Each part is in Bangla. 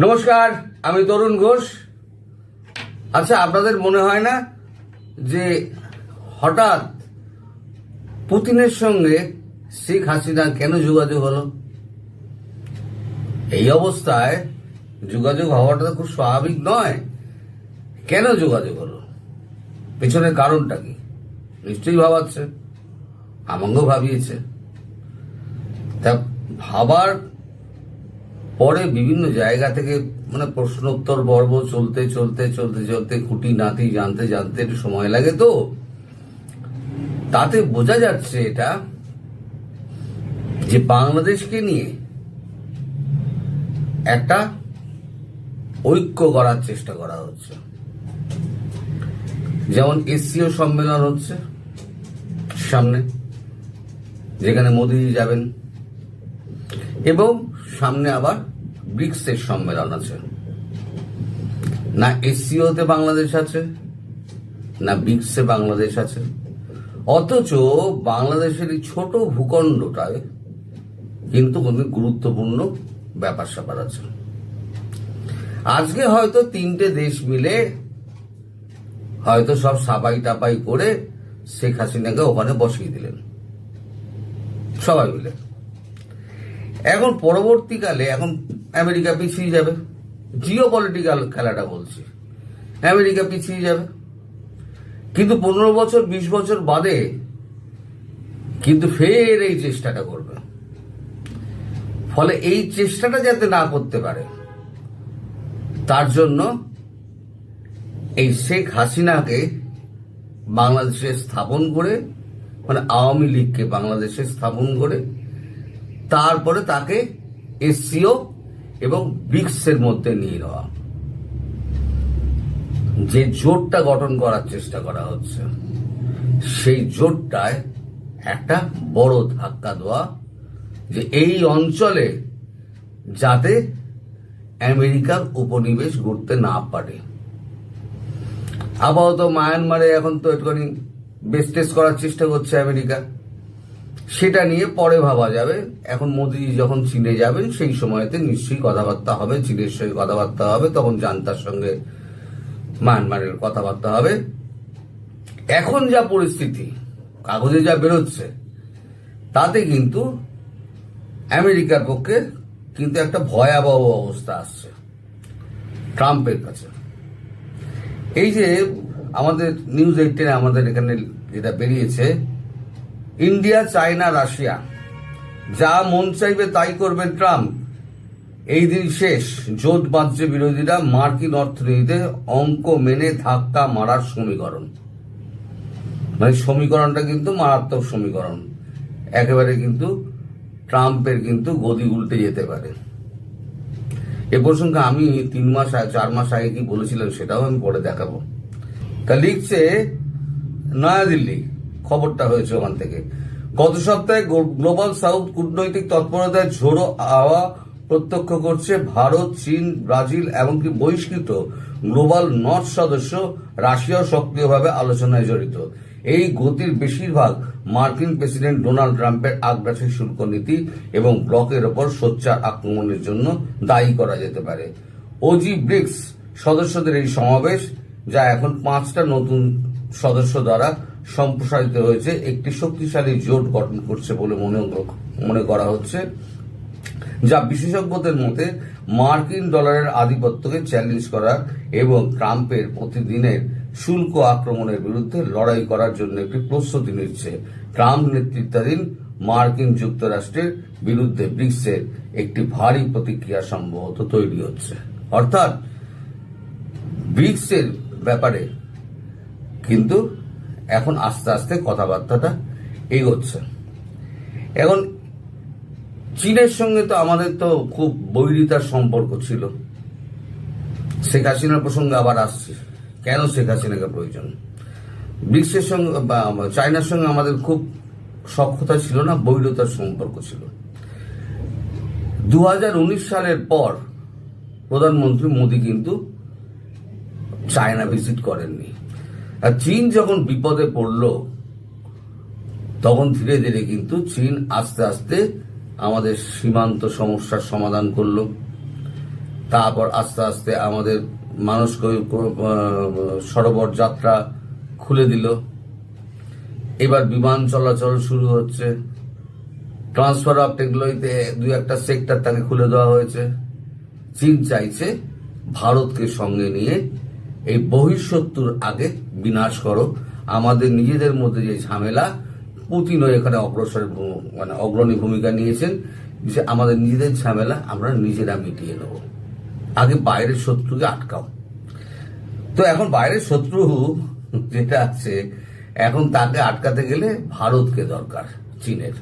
নমস্কার, আমি তরুণ ঘোষ। আচ্ছা আপনাদের মনে হয় না যে হঠাৎ পুতিনের সঙ্গে শেখ হাসিনা কেন যোগাযোগ হলো? এই অবস্থায় যোগাযোগ হওয়াটা তো খুব স্বাভাবিক নয়। কেন যোগাযোগ হলো? পেছনের কারণটা কি? নিশ্চয়ই ভাবাচ্ছে। আমাকেও ভাবিয়েছে। তা ভাবার পরে বিভিন্ন জায়গা থেকে মানে প্রশ্নোত্তর পর্ব চলতে চলতে চলতে চলতে, খুঁটি নাতি জানতে জানতে একটু সময় লাগে তো। তাতে বোঝা যাচ্ছে এটা যে বাংলাদেশকে নিয়ে একটা ঐক্য করার চেষ্টা করা হচ্ছে। যেমন এসসিও সম্মেলন হচ্ছে সামনে, যেখানে মোদিজি যাবেন। এবং সামনে আবার ব্রিক্সের সম্মেলন আছে। না এসিওতে বাংলাদেশ আছে, না ব্রিক্সে বাংলাদেশ আছে। অথচ বাংলাদেশের এই ছোট ভূখণ্ডটায় কিন্তু অনেক গুরুত্বপূর্ণ ব্যাপার স্যাপার আছে। আজকে হয়তো তিনটে দেশ মিলে হয়তো সব সাপাই টাপাই করে শেখ হাসিনাকে ওখানে বসিয়ে দিলেন। সবাই মিলে। এখন পরবর্তীকালে এখন আমেরিকা পিছিয়ে যাবে। জিও পলিটিক্যাল খেলাটা বলছি। আমেরিকা পিছিয়ে যাবে। কিন্তু পনেরো বছর, বিশ বছর বাদে কিন্তু ফের এই চেষ্টাটা করবে। ফলে এই চেষ্টাটা যাতে না করতে পারে, তার জন্য এই শেখ হাসিনাকে বাংলাদেশে স্থাপন করে মানে আওয়ামী লীগকে বাংলাদেশে স্থাপন করে তারপরে তাকে এসসিও এবং ব্রিক্সের মধ্যে নিয়ে নেওয়া। যে জোটটা গঠন করার চেষ্টা করা হচ্ছে, সেই জোটটায় একটা বড় ধাক্কা দেওয়া যে এই অঞ্চলে যাতে আমেরিকার উপনিবেশ গড়তে না পারে। আপাতত মায়ানমারে এখন তো একটুখানি বেস্টেস করার চেষ্টা করছে আমেরিকা। সেটা নিয়ে পরে ভাবা যাবে। এখন মোদি যখন চীনে যাবেন, সেই সময়তে নিশ্চয়ই কথাবার্তা হবে, চীনের সঙ্গে কথাবার্তা হবে, তখন জান্তার সঙ্গে মায়ানমারের কথাবার্তা হবে। এখন যা পরিস্থিতি, কাগজে যা বেরোচ্ছে, তাতে কিন্তু আমেরিকার পক্ষে কিন্তু একটা ভয়াবহ অবস্থা আসছে, ট্রাম্পের কাছে। এই যে আমাদের নিউজ এইটিনে আমাদের এখানে যেটা বেরিয়েছে ইন্ডিয়া, চায়না, রাশিয়া। যা মন চাইবে তাই করবে ট্রাম্প। এই দিন শেষ। জোট বাঁধছে বিরোধীরা। মার্কিন অর্থনীতিতে অঙ্ক মেনে ধাক্কা মারার সমীকরণ। মানে সমীকরণটা কিন্তু মারাত্মক সমীকরণ। একেবারে কিন্তু ট্রাম্পের কিন্তু গদি উল্টে যেতে পারে। এ প্রসঙ্গে আমি তিন মাস চার মাস আগে কি বলেছিলাম সেটাও আমি পরে দেখাবো। তা লিখছে নয়াদিল্লি। খবরটা হয়েছে ওখান থেকে। গত সপ্তাহে গ্লোবাল সাউথ কূটনৈতিক তৎপরতায় ঝোড়ো আওয়া প্রত্যক্ষ করছে ভারত, চীন, ব্রাজিল এমনকি বহিষ্কৃত গ্লোবাল নর্থ সদস্য রাশিয়াও সক্রিয়ভাবে আলোচনায় জড়িত। এই গতির বেশিরভাগ মার্কিন প্রেসিডেন্ট ডোনাল্ড ট্রাম্পের আগ্রাসী শুল্ক নীতি এবং ব্লকের ওপর সোচ্চার আক্রমণের জন্য দায়ী করা যেতে পারে। ওজি ব্রিক্স সদস্যদের এই সমাবেশ, যা এখন পাঁচটা নতুন সদস্য দ্বারা সম্প্রসারিত হয়েছে, একটি শক্তিশালী জোট গঠন করছে বলে মনে মনে করা হচ্ছে, যা বিশেষজ্ঞদের মতে মার্কিন ডলারের আধিপত্যকে চ্যালেঞ্জ করার এবং ট্রাম্পের প্রতিদিনের শুল্ক আক্রমণের বিরুদ্ধে লড়াই করার জন্য একটি প্রস্তুতি নিচ্ছে। ট্রাম্প নেতৃত্বাধীন মার্কিন যুক্তরাষ্ট্রের বিরুদ্ধে ব্রিক্সের একটি ভারী প্রতিক্রিয়া সম্ভবত তৈরি হচ্ছে। অর্থাৎ ব্রিক্সের ব্যাপারে কিন্তু এখন আস্তে আস্তে কথাবার্তাটা এগোচ্ছে। এখন চীনের সঙ্গে তো আমাদের তো খুব বৈরিতার সম্পর্ক ছিল। শেখ হাসিনার প্রসঙ্গে আবার আসছে। কেন শেখ হাসিনাকে প্রয়োজন? ব্রিক্সের সঙ্গে বা চায়নার সঙ্গে আমাদের খুব সক্ষতা ছিল না, বৈরতার সম্পর্ক ছিল। দু হাজার উনিশ সালের পর প্রধানমন্ত্রী মোদী কিন্তু চায়না ভিজিট করেননি। আর চীন যখন বিপদে পড়ল, তখন ধীরে ধীরে কিন্তু চীন আস্তে আস্তে আমাদের সীমান্ত সমস্যার সমাধান করল। তারপর আস্তে আস্তে আমাদের মানুষ সরোবর যাত্রা খুলে দিল। এবার বিমান চলাচল শুরু হচ্ছে। ট্রান্সফার অফ টেকনোলজিতে দুই একটা সেক্টর তাকে খুলে দেওয়া হয়েছে। চীন চাইছে ভারতকে সঙ্গে নিয়ে এই বহিঃশত্রুর আগে বিনাশ করো। আমাদের নিজেদের মধ্যে যে ঝামেলা পুতিনও এখানে অগ্রসর মানে অগ্রণী ভূমিকা নিয়েছেন। যে আমাদের নিজেদের ঝামেলা আমরা নিজেরা মিটিয়ে নেব। আগে বাইরের শত্রুকে আটকাও। তো এখন বাইরের শত্রু যেটা আছে, এখন তাকে আটকাতে গেলে ভারতকে দরকার, চীনের।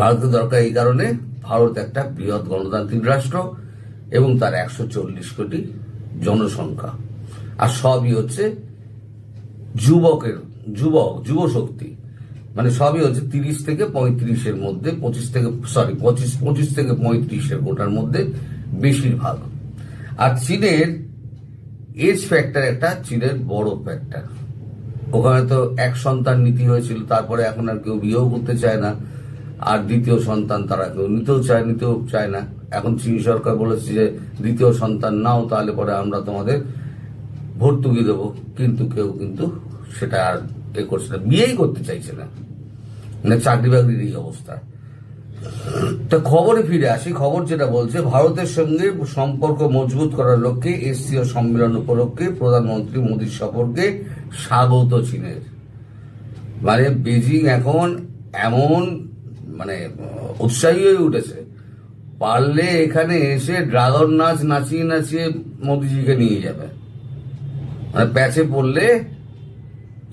ভারতের দরকার এই কারণে ভারত একটা বৃহৎ গণতান্ত্রিক রাষ্ট্র এবং তার একশো চল্লিশ কোটি জনসংখ্যা। আর সবই হচ্ছে যুবকের, যুবক যুব শক্তি মানে সবই হচ্ছে তিরিশ থেকে পঁয়ত্রিশের মধ্যে, পঁচিশ থেকে সরি পঁচিশ পঁচিশ থেকে পঁয়ত্রিশের কোটার মধ্যে বেশিরভাগ। আর চীনের এজ ফ্যাক্টর একটা, চীনের বড় ফ্যাক্টর ওখানে তো এক সন্তান নীতি হয়েছিল, তারপরে এখন আর কেউ বিয়েও করতে চায় না। আর দ্বিতীয় সন্তান তারা কেউ নিতেও চায় নিতেও চায় না। এখন চীন সরকার বলেছে যে, দ্বিতীয় সন্তান নাও, তাহলে পরে আমরা তোমাদের ভর্তুকি দেবো, কিন্তু কেউ কিন্তু সেটা আর এ করছে না। বিয়েই করতে চাইছে না। মানে চাকরি বাকরির এই অবস্থা। তো খবরে ফিরে আসি। খবর যেটা বলছে, ভারতের সঙ্গে সম্পর্ক মজবুত করার লক্ষ্যে এসসিও সম্মেলন উপলক্ষে প্রধানমন্ত্রী মোদীর সফরকে স্বাগত চীনের। মানে বেজিং এখন এমন মানে উৎসাহী হয়ে উঠেছে। পারলে এখানে এসে ড্রাগন নাচ নাচিয়ে নাচিয়ে মোদিজিকে নিয়ে যাবে। মানে প্যাচে পড়লে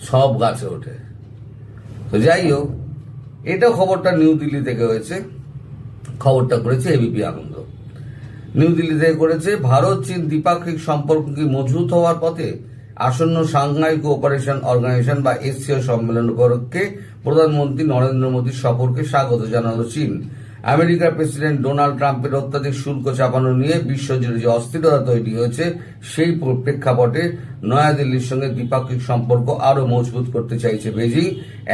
সব গাছে ওঠে। তো যাই হোক, এটা খবরটা নিউ দিল্লি থেকে হয়েছে। খবরটা করেছে এবিপি আনন্দ। নিউ দিল্লি থেকে করেছে, ভারত, চীন দ্বিপাক্ষিক সম্পর্ক কি মজবুত হওয়ার পথে আসন্ন সাংহাই কোঅপারেশন অর্গানাইজেশন বা এসসিও সম্মেলন উপলক্ষে প্রধানমন্ত্রী নরেন্দ্র মোদীর সফরকে স্বাগত জানালো চীন। আমেরিকার প্রেসিডেন্ট ডোনাল্ড ট্রাম্পের অত্যাধিক শুল্ক চাপানো নিয়ে বিশ্বজুড়ে যে অস্থিরতা তৈরি হয়েছে, সেই প্রেক্ষাপটে নয়াদিল্লির সঙ্গে দ্বিপাক্ষিক সম্পর্ক আরও মজবুত করতে চাইছে বেজিং,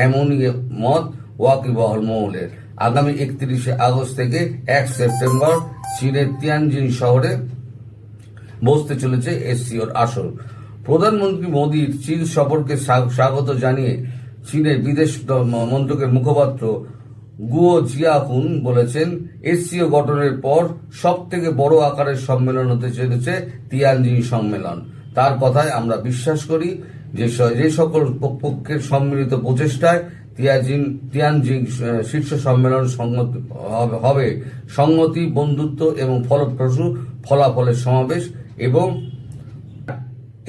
এমনই মত ওয়াকিবহল মহলের। আগামী একত্রিশে আগস্ট থেকে এক সেপ্টেম্বর চীনের তিয়ানজিন শহরে বসতে চলেছে এসসিওর আসর। প্রধানমন্ত্রী মোদীর চীন সফরকে স্বাগত জানিয়ে চীনের বিদেশ মন্ত্রকের মুখপাত্র গুয়ো জিয়াহুন বলেছেন এসসিও গঠনের পর সব থেকে বড় আকারের সম্মেলন হতে চলেছে তিয়ানজিন সম্মেলন। তার কথায় আমরা বিশ্বাস করি যে যে সকল পক্ষের সম্মিলিত প্রচেষ্টায় তিয়াজিন তিয়ানজিং শীর্ষ সম্মেলন সংগতি হবে- সংগতি বন্ধুত্ব এবং ফলপ্রসূ ফলাফলের সমাবেশ এবং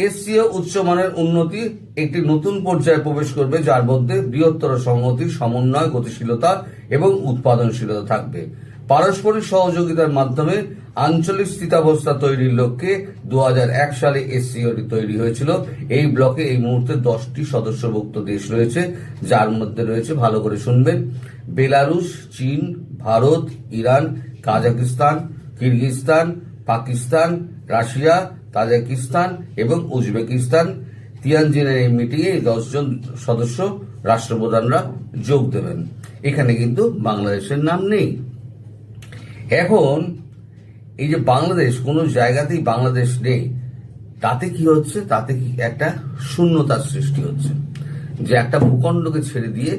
এসসিও উচ্চমানের উন্নতি একটি নতুন পর্যায়ে প্রবেশ করবে, যার মধ্যে বৃহত্তর সংহতি, সমন্বয়, গতিশীলতা এবং উৎপাদনশীলতা থাকবে। পারস্পরিক সহযোগিতার মাধ্যমে আঞ্চলিক স্থিতাবস্থা তৈরির লক্ষ্যে দু হাজার এক সালে এসসিওটি তৈরি হয়েছিল। এই ব্লকে এই মুহূর্তে দশটি সদস্যভুক্ত দেশ রয়েছে, যার মধ্যে রয়েছে, ভালো করে শুনবেন, বেলারুশ, চীন, Bharat, Iran, Kazakhstan, Kyrgyzstan, Pakistan, Russia Tajikistan এবং উজবেকিস্তান। তিয়ানজিনের এই মিটিংয়ে দশজন সদস্য রাষ্ট্রপ্রধানরা যোগ দেবেন। এখানে কিন্তু বাংলাদেশের নাম নেই। এখন এই যে বাংলাদেশ, কোনো জায়গাতেই বাংলাদেশ নেই, তাতে কি হচ্ছে? তাতে কি একটা শূন্যতার সৃষ্টি হচ্ছে। যে একটা ভূখণ্ডকে ছেড়ে দিয়ে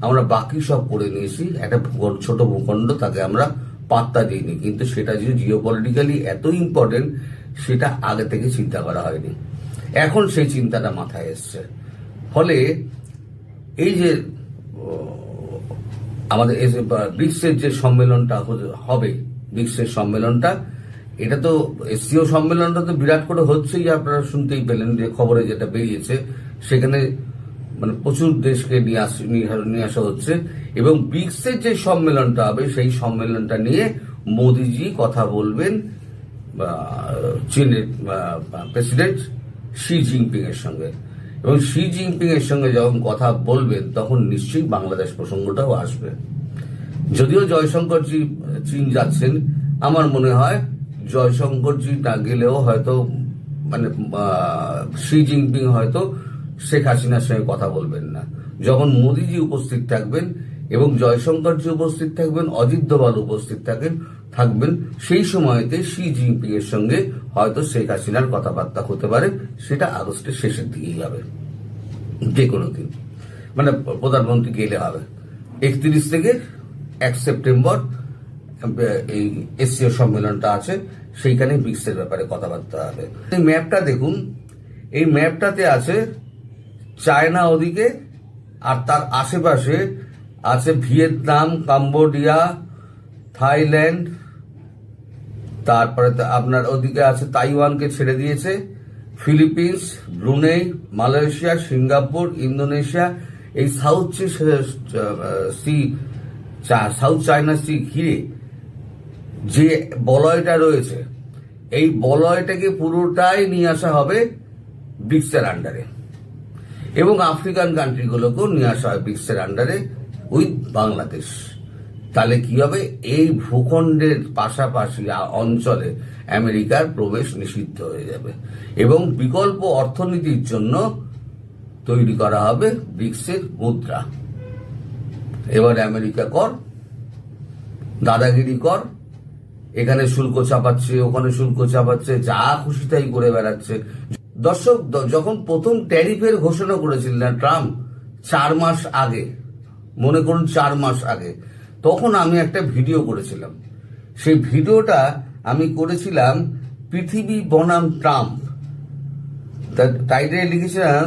আমরা বাকি সব করে নিয়েছি, একটা ছোট ভূখণ্ড, তাকে আমরা পাত্তা দিইনি। কিন্তু সেটা যে জিও পলিটিক্যালি এত ইম্পর্টেন্ট সেটা আগে থেকে চিন্তা করা হয়নি। এখন সেই চিন্তাটা মাথায় এসছে। ফলে এই যে আমাদের ব্রিক্সের যে সম্মেলনটা হবে ব্রিক্সের সম্মেলনটা, এটা তো এসিও সম্মেলনটা তো বিরাট করে হচ্ছেই, আপনারা শুনতেই পেলেন যে খবরে যেটা বেরিয়েছে, সেখানে মানে প্রচুর দেশকে নিয়ে আস, নিয়ে আসা হচ্ছে এবং ব্রিক্সের যে সম্মেলনটা হবে, সেই সম্মেলনটা নিয়ে মোদিজি কথা বলবেন চীনের প্রেসিডেন্ট শি জিনপিং এর সঙ্গে। এবং শি জিনপিং এর সঙ্গে যখন কথা বলবেন, তখন নিশ্চয়ই বাংলাদেশ প্রসঙ্গটাও আসবে। যদিও জয়শঙ্করজি চীন যাচ্ছেন, আমার মনে হয় জয়শঙ্করজি না গেলেও হয়তো মানে শি জিনপিং হয়তো শেখ হাসিনার সঙ্গে কথা বলবেন না। যখন মোদিজি উপস্থিত থাকবেন এবং জয়শঙ্করজি উপস্থিত থাকবেন, অজিত দোভাল উপস্থিত থাকেন থাকবেন। সেই সময়তে শি জিনপিং এর সঙ্গে হয়তো শেখ হাসিনার কথাবার্তা হতে পারে, সেটা আগস্টের শেষের দিকেই হবে। যে কোনো দিন। মানে প্রধানমন্ত্রী গেলে হবে। একত্রিশ থেকে এক সেপ্টেম্বর, এই এসসিও সম্মেলনটা আছে সেইখানে ব্রিক্সের ব্যাপারে কথাবার্তা হবে। এই ম্যাপটা দেখুন। এই ম্যাপটাতে আছে চায়না ওদিকে, আর তার আশেপাশে আছে ভিয়েতনাম, কাম্বোডিয়া, থাইল্যান্ড তারপরে আপনার ওদিকে আছে তাইওয়ানকে ছেড়ে দিয়েছে। Philippines, Brunei, Malaysia, Singapore, Indonesia, এই south sea south China sea ঘিরে যে বলয়টা রয়েছে, এই বলয়টাকে পুরোটাই নিয়ে আসা হবে ব্রিক্সের আন্ডারে। এবং আফ্রিকান কান্ট্রিগুলোকেও নিয়ে আসা হয় ব্রিক্সের আন্ডারে উইথ বাংলাদেশ। তাহলে কি হবে? এই ভূখণ্ডের পাশাপাশি অঞ্চলে আমেরিকার প্রবেশ নিষিদ্ধ হয়ে যাবে এবং বিকল্প অর্থনীতির জন্য তৈরি করা হবে ব্রিক্সের মুদ্রা। এবার আমেরিকা কর, দাদাগিরি কর, এখানে শুল্ক চাপাচ্ছে, ওখানে শুল্ক চাপাচ্ছে, যা খুশি তাই করে বেড়াচ্ছে। দর্শক যখন প্রথম ট্যারিফের ঘোষণা করেছিলেন ট্রাম্প, চার মাস আগে, মনে করুন চার মাস আগে তখন আমি একটা ভিডিও করেছিলাম। সেই ভিডিওটা আমি করেছিলাম পৃথিবী বনাম ট্রাম্প। টাইটেলে লিখেছিলাম